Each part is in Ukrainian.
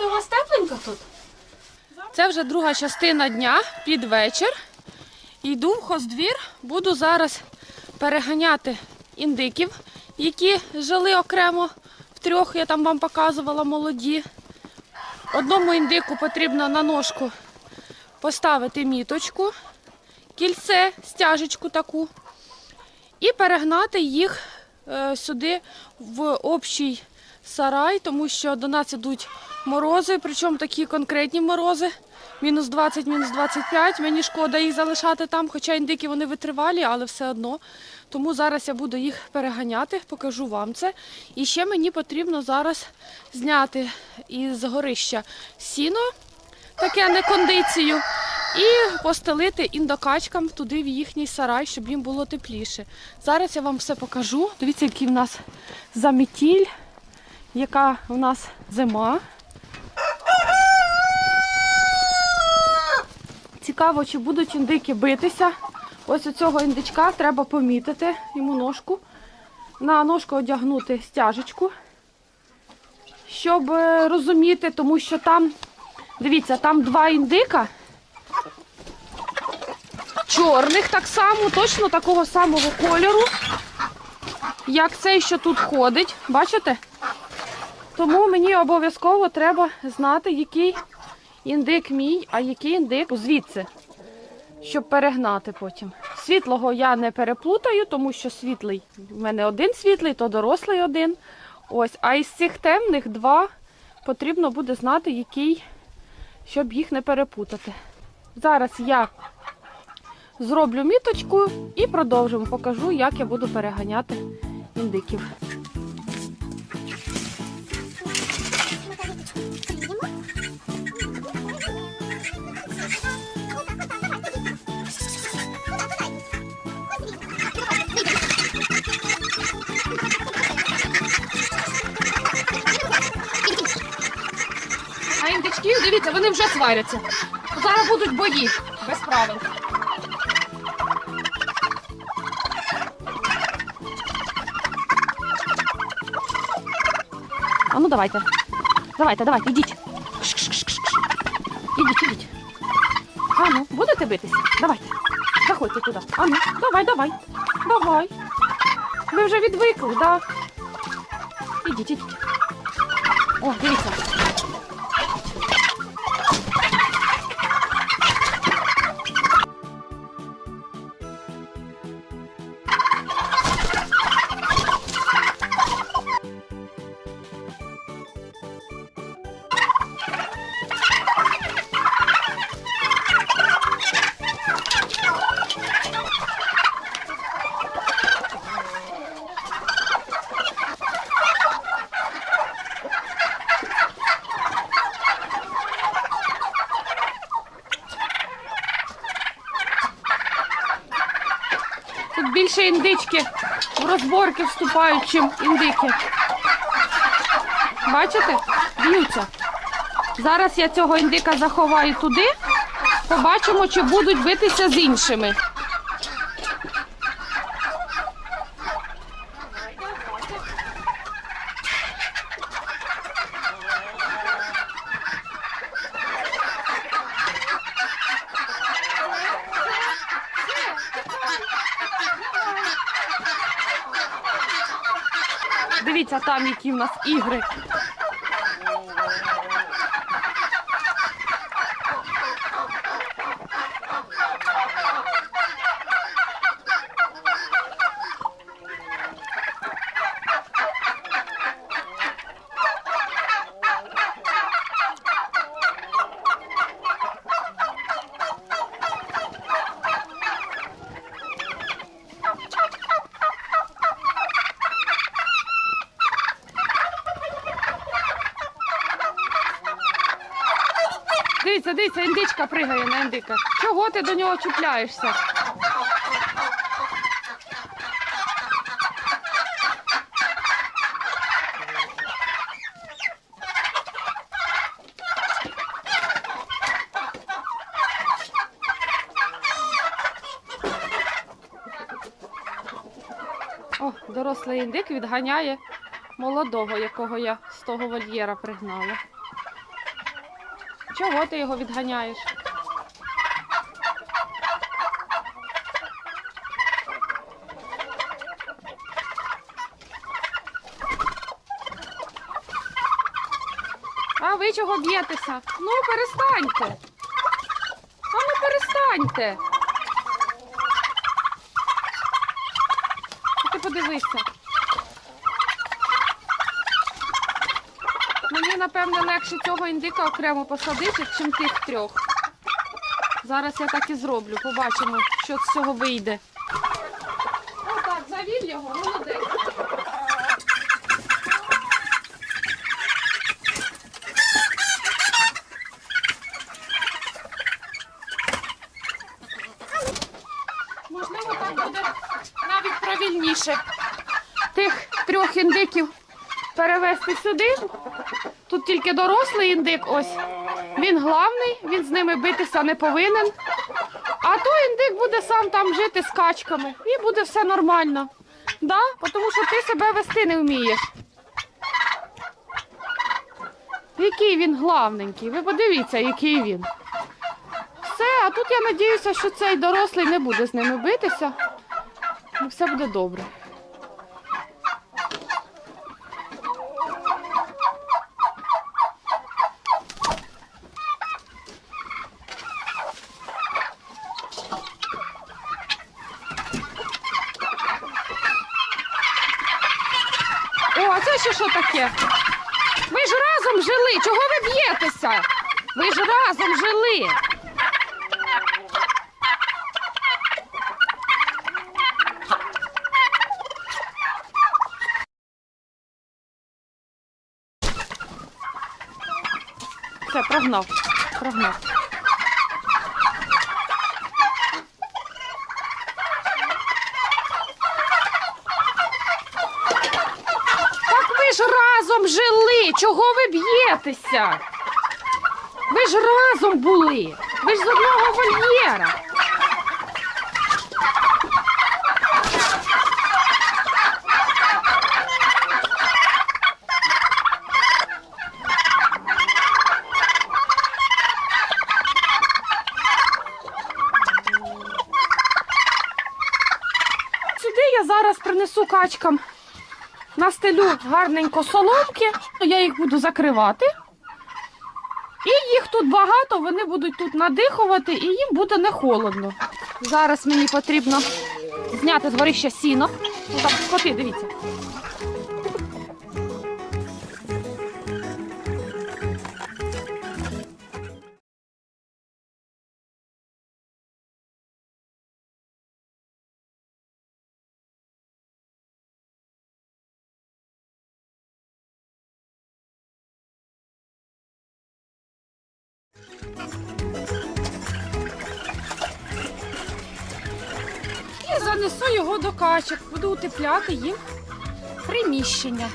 буде у вас тепленько тут. Це вже друга частина дня під вечір. Йду в хоздвір, буду зараз переганяти індиків, які жили окремо в трьох, я там вам показувала молоді. Одному індику потрібно на ножку поставити міточку, кільце, стяжечку таку, і перегнати їх е, сюди в общий сарай, тому що до нас ідуть морози, причому такі конкретні морози. Мінус 20, мінус 25. Мені шкода їх залишати там, хоча індики вони витривалі, але все одно. Тому зараз я буду їх переганяти, покажу вам це. І ще мені потрібно зараз зняти із горища сіно, таке не кондицію, і постелити індокачкам туди в їхній сарай, щоб їм було тепліше. Зараз я вам все покажу. Дивіться, який в нас заметіль, яка в нас зима. Цікаво, чи будуть індики битися. Ось у цього індичка треба помітити йому ножку. На ножку одягнути стяжечку, щоб е, розуміти, тому що там, дивіться, там два індика. Чорних так само, точно такого самого кольору, як цей, що тут ходить. Бачите? Тому мені обов'язково треба знати, який індик мій, а який індик звідси, щоб перегнати потім. Світлого я не переплутаю, тому що світлий в мене один світлий, то дорослий один. Ось, а із цих темних два потрібно буде знати, який, щоб їх не перепутати. Зараз я зроблю міточку і продовжимо. Покажу, як я буду переганяти індиків. Вже сваряться. Зараз будуть бої без правил. А ну давайте. Давайте, давайте, йдіть. Ідіть, ідіть. А ну, будете битися? Давайте. Заходьте туди. А ну, давай, давай. Давай. Ви вже відвикли, да? Ідіть, ідіть. О, дивіться. Більше в розборки вступають, чим індики. Бачите? Б'ються. Зараз я цього індика заховаю туди. Побачимо, чи будуть битися з іншими. Дивіться, там які в нас ігри. Дивіться, дивіться, пригає на індика. Чого ти до нього чіпляєшся? О, Дорослий індик відганяє молодого, якого я з того вольєра пригнала. Чого ти його відганяєш? А ви чого б'єтеся? Ну, перестаньте. А ну перестаньте. Ти подивися. Мені, напевне, легше цього індика окремо посадити, чим тих трьох. Зараз я так і зроблю. Побачимо, що з цього вийде. Отак, завів його, молодець. Можливо, так буде навіть правильніше. Тих трьох індиків перевезти сюди. Тут тільки дорослий індик, ось. Він главний, він з ними битися не повинен. А той індик буде сам там жити з качками. І буде все нормально. Да? Тому що ти себе вести не вмієш. Який він главненький. Ви подивіться, який він. Все, а тут я надіюся, що цей дорослий не буде з ними битися. І все буде добре. Ще що таке? Ви ж разом жили. Чого ви б'єтеся? Ви ж разом жили. Прогнав. Прогнав. Так ви ж разом жили. Чого ви б'єтеся? Ви ж разом були. Ви ж з одного вольєра. Сюди я зараз принесу качкам настелю гарненько соломки, я їх буду закривати. І їх тут багато, вони будуть тут надихувати і їм буде не холодно. Зараз мені потрібно зняти з горища сіно. Ну, так, коти, дивіться. Занесу його до качок. Буду утепляти їм приміщення.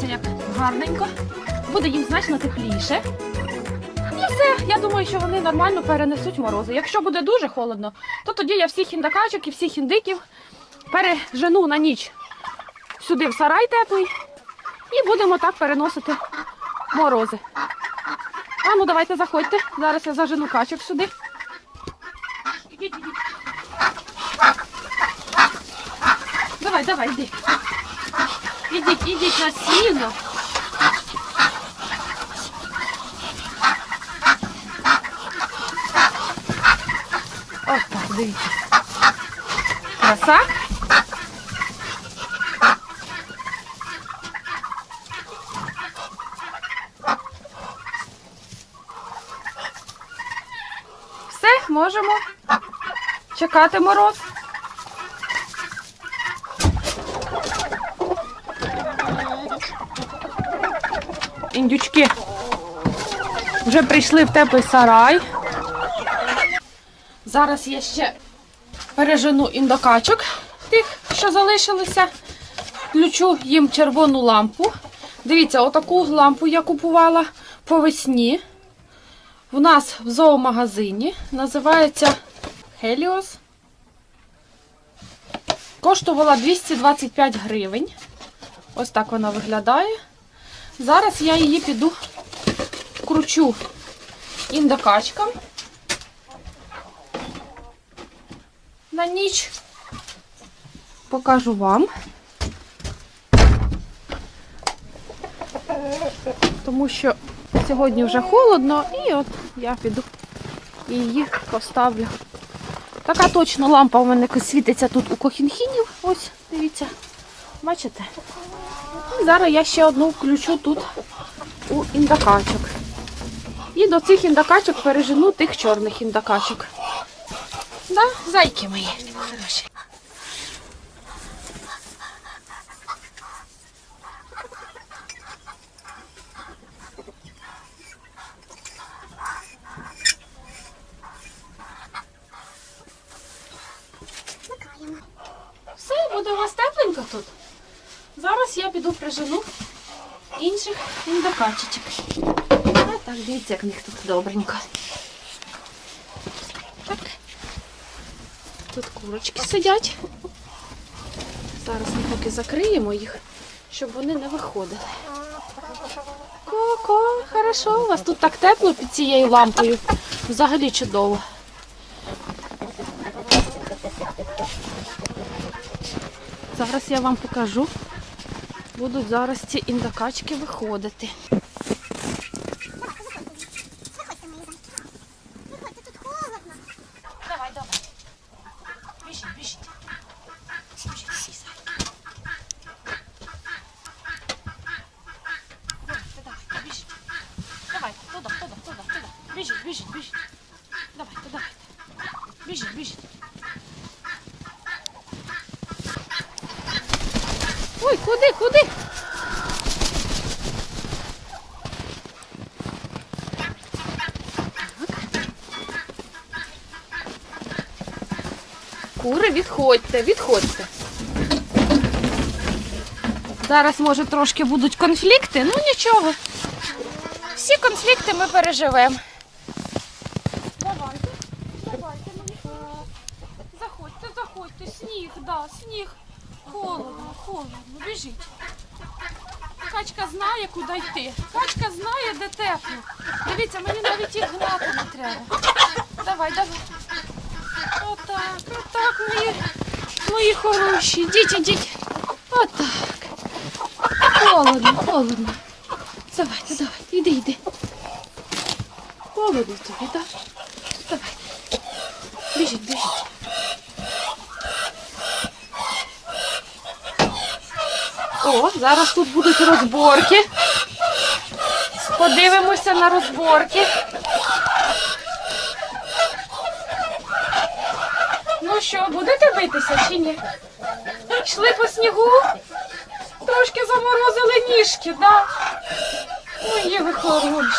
Дивіться, як гарненько. Буде їм значно тепліше. І все, я думаю, що вони нормально перенесуть морози. Якщо буде дуже холодно, то тоді я всіх індикачок і всіх індиків пережену на ніч сюди в сарай теплий і будемо так переносити морози. А ну давайте заходьте. Зараз я зажену качок сюди. Ідіть, ідіть. Давай, давай, йди. Ідіть, ідіть на сіно. Ось дивіться. Краса. Все, можемо чекати мороз. Індючки вже прийшли в теплий сарай. Зараз я ще пережену індокачок тих, що залишилися. Включу їм червону лампу. Дивіться, отаку лампу я купувала по весні. В нас в зоомагазині називається Helios. Коштувала 225 гривень. Ось так вона виглядає. Зараз я її піду вкручу індокачкам на ніч. Покажу вам. Тому що сьогодні вже холодно, і от я піду і її поставлю. Така точно лампа у мене світиться тут у кохінхінів. Ось, дивіться. Бачите? Зараз я ще одну включу тут у індакачок. І до цих індакачок пережену тих чорних індакачок. Да, зайки мої. Хороші. Буде у вас тепленько тут. Зараз я піду прижену інших індокачечок. А так, дивіться, як в них тут добренько. Так. Тут курочки сидять. Зараз ми поки закриємо їх, щоб вони не виходили. Ко-ко, хорошо, у вас тут так тепло під цією лампою. Взагалі чудово. Зараз я вам покажу. Будуть зараз ці індокачки виходити. Давай, давай. Біжіть. Біжіть, всі зайки. Давайте, давайте, біжіть. Давайте, туди, туди, туди, туди. Біжіть, біжіть, біжіть. Давайте, давайте. Біжіть, біжіть. Ой, куди, куди? Кури, відходьте, відходьте. Зараз, може, трошки будуть конфлікти, ну нічого. Всі конфлікти ми переживемо. Давайте, давайте, мені. Заходьте, заходьте, сніг, да, сніг. Холодно, холодно, біжіть. Качка знає, куди йти. Качка знає, де тепло. Дивіться, мені навіть їх гнати не треба. Давай, давай. Отак, отак, мої, мої хороші. Ідіть, ідіть. Отак. Холодно, холодно. Давайте, давайте, іди, іди. Холодно тобі, так? Давай. Біжіть, біжіть. О, зараз тут будуть розборки. Подивимося на розборки. Ну що, будете битися чи ні? Йшли по снігу, трошки заморозили ніжки, да? Мої ви хороші.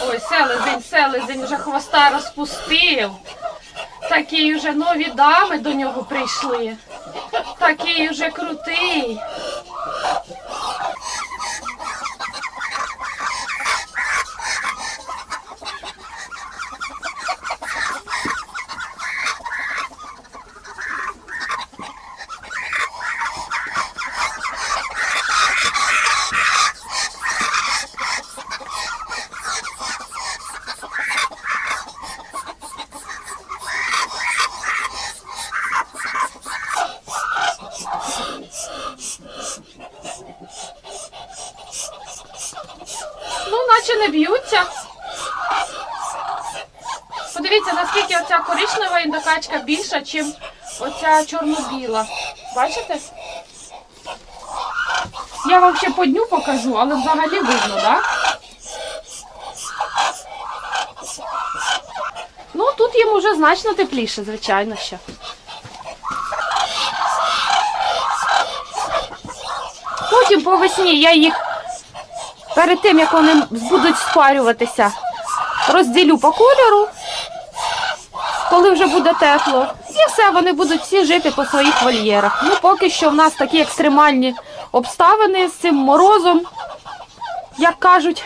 Ой, селезень, селезень вже хвоста розпустив. Такі вже нові дами до нього прийшли. Такий уже крутий. Оця коричнева індокачка більша, ніж оця чорно-біла. Бачите? Я вам ще по дню покажу, але взагалі видно, так? Да? Ну, тут їм уже значно тепліше, звичайно, ще. Потім по весні я їх перед тим, як вони будуть спарюватися, розділю по кольору, коли вже буде тепло. І все, вони будуть всі жити по своїх вольєрах. Ну, поки що в нас такі екстремальні обставини з цим морозом, як кажуть.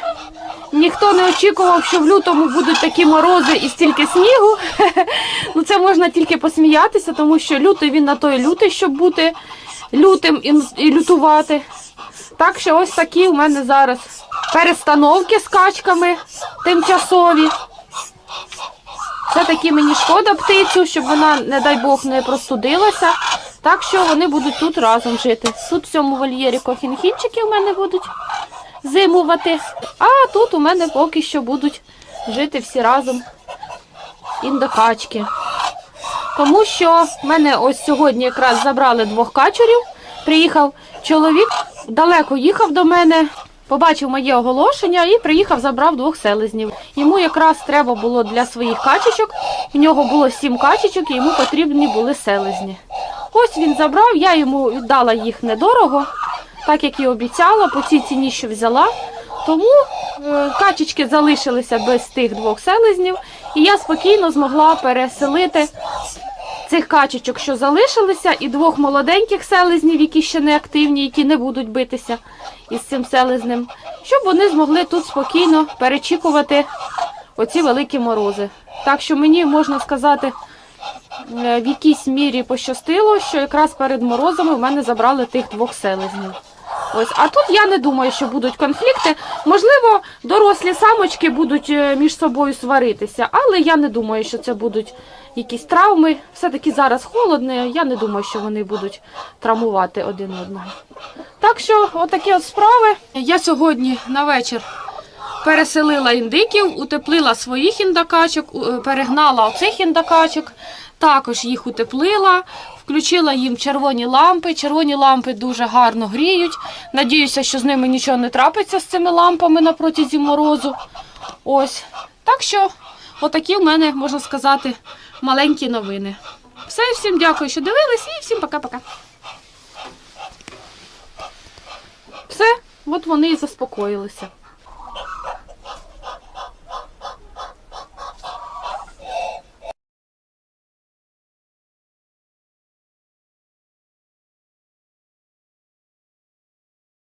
Ніхто не очікував, що в лютому будуть такі морози і стільки снігу. Ну це можна тільки посміятися, тому що лютий він на той лютий, щоб бути лютим і, лютувати. Так що ось такі у мене зараз перестановки з качками тимчасові. Все-таки мені шкода птицю, щоб вона, не дай Бог, не простудилася. Так що вони будуть тут разом жити. Тут в цьому вольєрі кохінхінчики у мене будуть зимувати. А тут у мене поки що будуть жити всі разом індокачки. Тому що в мене ось сьогодні якраз забрали двох качурів. Приїхав чоловік, далеко їхав до мене, побачив моє оголошення і приїхав, забрав двох селезнів. Йому якраз треба було для своїх качечок. В нього було сім качечок, і йому потрібні були селезні. Ось він забрав, я йому віддала їх недорого, так як і обіцяла, по цій ціні, що взяла. Тому е, качечки залишилися без тих двох селезнів, і я спокійно змогла переселити цих качечок, що залишилися, і двох молоденьких селезнів, які ще не активні, які не будуть битися із цим селезнем, щоб вони змогли тут спокійно перечікувати оці великі морози. Так що мені можна сказати, е, в якійсь мірі пощастило, що якраз перед морозами в мене забрали тих двох селезнів. Ось, а тут я не думаю, що будуть конфлікти. Можливо, дорослі самочки будуть е, між собою сваритися, але я не думаю, що це будуть якісь травми. Все-таки зараз холодно, я не думаю, що вони будуть травмувати один одного. Так що, отакі от справи. Я сьогодні на вечір переселила індиків, утеплила своїх індокачок, у- е, перегнала оцих індокачок, також їх утеплила, включила їм червоні лампи. Червоні лампи дуже гарно гріють. Надіюся, що з ними нічого не трапиться з цими лампами на протязі морозу. Ось. Так що, отакі в мене, можна сказати, маленькі новини. Все, всім дякую, що дивились, і всім пока-пока. Все, от вони і заспокоїлися.